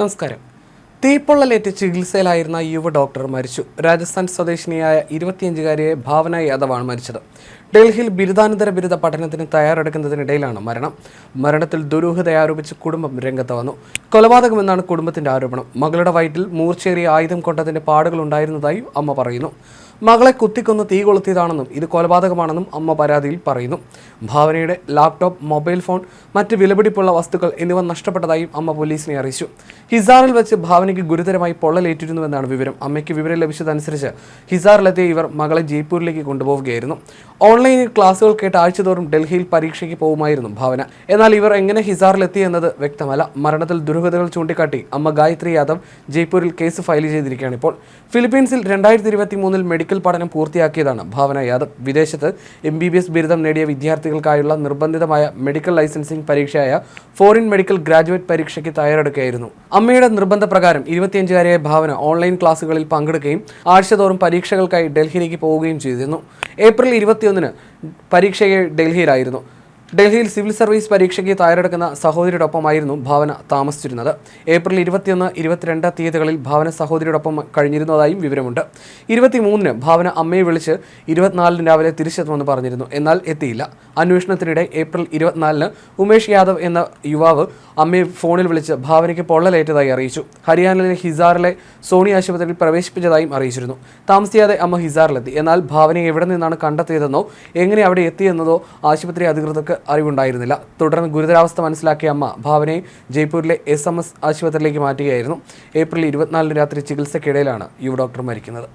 നമസ്കാരം. തീപ്പൊള്ളലേറ്റ് ചികിത്സയിലായിരുന്ന യുവ ഡോക്ടർ മരിച്ചു. രാജസ്ഥാൻ സ്വദേശിനിയായ ഇരുപത്തിയഞ്ചുകാരിയെ ഭാവന യാദവാണ് മരിച്ചത്. ഡൽഹിയിൽ ബിരുദാനന്തര ബിരുദ പഠനത്തിന് തയ്യാറെടുക്കുന്നതിനിടയിലാണ് മരണം. മരണത്തിൽ ദുരൂഹത ആരോപിച്ച് കുടുംബം രംഗത്ത് വന്നു. കൊലപാതകമെന്നാണ് കുടുംബത്തിന്റെ ആരോപണം. മകളുടെ വയറ്റിൽ മൂർച്ചേറിയ ആയുധം കൊണ്ടതിന്റെ പാടുകൾ ഉണ്ടായിരുന്നതായി അമ്മ പറയുന്നു. മകളെ കുത്തിക്കൊന്ന് തീ കൊളുത്തിയതാണെന്നും ഇത് കൊലപാതകമാണെന്നും അമ്മ പരാതിയിൽ പറയുന്നു. ഭാവനയുടെ ലാപ്ടോപ്പ് മൊബൈൽ ഫോൺ മറ്റ് വിലപിടിപ്പുള്ള വസ്തുക്കൾ എന്നിവ നഷ്ടപ്പെട്ടതായും അമ്മ പോലീസിനെ അറിയിച്ചു. ഹിസാറിൽ വെച്ച് ഭാവനയ്ക്ക് ഗുരുതരമായി പൊള്ളലേറ്റിരുന്നുവെന്നാണ് വിവരം. അമ്മയ്ക്ക് വിവരം ലഭിച്ചതനുസരിച്ച് ഹിസാറിലെത്തിയ ഇവർ മകളെ ജയ്പൂരിലേക്ക് കൊണ്ടുപോവുകയായിരുന്നു. ഓൺലൈനിൽ ക്ലാസുകൾ കേട്ട് ആഴ്ചതോറും ഡൽഹിയിൽ പരീക്ഷയ്ക്ക് പോകുമായിരുന്നു ഭാവന. എന്നാൽ ഇവർ എങ്ങനെ ഹിസാറിലെത്തി എന്നത് വ്യക്തമല്ല. മരണത്തിൽ ദുരൂഹതകൾ ചൂണ്ടിക്കാട്ടി അമ്മ ഗായത്രി യാദവ് ജയ്പൂരിൽ കേസ് ഫയൽ ചെയ്തിരിക്കുകയാണ് ഇപ്പോൾ. ഫിലിപ്പീൻസിൽ രണ്ടായിരത്തി ഇരുപത്തി മൂന്നിൽ മെഡിക്കൽ പഠനം പൂർത്തിയാക്കിയതാണ് ഭാവന യാദവ്. വിദേശത്ത് എം ബി ബി എസ് ബിരുദം നേടിയ വിദ്യാർത്ഥികൾക്കായുള്ള നിർബന്ധിതമായ മെഡിക്കൽ ലൈസൻസിംഗ് പരീക്ഷയായ ഫോറിൻ മെഡിക്കൽ ഗ്രാജുവേറ്റ് പരീക്ഷയ്ക്ക് തയ്യാറെടുക്കുകയായിരുന്നു. അമ്മയുടെ നിർബന്ധപ്രകാരം ഇരുപത്തിയഞ്ചുകാരിയായ ഭാവന ഓൺലൈൻ ക്ലാസുകളിൽ പങ്കെടുക്കുകയും ആഴ്ചതോറും പരീക്ഷകൾക്കായി ഡൽഹിയിലേക്ക് പോവുകയും ചെയ്തിരുന്നു. ഏപ്രിൽ ഇരുപത്തിയൊന്നിന് പരീക്ഷയെ ഡൽഹിയിലായിരുന്നു. ഡൽഹിയിൽ സിവിൽ സർവീസ് പരീക്ഷയ്ക്ക് തയ്യാറെടുക്കുന്ന സഹോദരിയോടൊപ്പമായിരുന്നു ഭാവന താമസിച്ചിരുന്നത്. ഏപ്രിൽ ഇരുപത്തിയൊന്ന് ഇരുപത്തിരണ്ട് തീയതികളിൽ ഭാവന സഹോദരിയോടൊപ്പം കഴിഞ്ഞിരുന്നതായും വിവരമുണ്ട്. ഇരുപത്തിമൂന്നിന് ഭാവന അമ്മയെ വിളിച്ച് ഇരുപത്തിനാലിന് രാവിലെ തിരിച്ചെത്തുമെന്ന് പറഞ്ഞിരുന്നു. എന്നാൽ എത്തിയില്ല. അന്വേഷണത്തിനിടെ ഏപ്രിൽ ഇരുപത്തിനാലിന് ഉമേഷ് യാദവ് എന്ന യുവാവ് അമ്മയെ ഫോണിൽ വിളിച്ച് ഭാവനയ്ക്ക് പൊള്ളലേറ്റതായി അറിയിച്ചു. ഹരിയാനയിലെ ഹിസാറിലെ സോണി ആശുപത്രിയിൽ പ്രവേശിപ്പിച്ചതായും അറിയിച്ചിരുന്നു. താമസിയാതെ അമ്മ ഹിസാറിലെത്തി. എന്നാൽ ഭാവനയെ എവിടെ നിന്നാണ് കണ്ടെത്തിയതെന്നോ എങ്ങനെ അവിടെ എത്തിയെന്നതോ ആശുപത്രി അധികൃതർക്ക് അറിവുണ്ടായിരുന്നില്ല. തുടർന്ന് ഗുരുതരാവസ്ഥ മനസ്സിലാക്കിയ അമ്മ ഭാവനയെ ജയ്പൂരിലെ എസ് എം എസ് ആശുപത്രിയിലേക്ക് മാറ്റുകയായിരുന്നു. ഏപ്രിൽ ഇരുപത്തിനാലിന് രാത്രി ചികിത്സയ്ക്കിടയിലാണ് യുവ ഡോക്ടർ മരിക്കുന്നത്.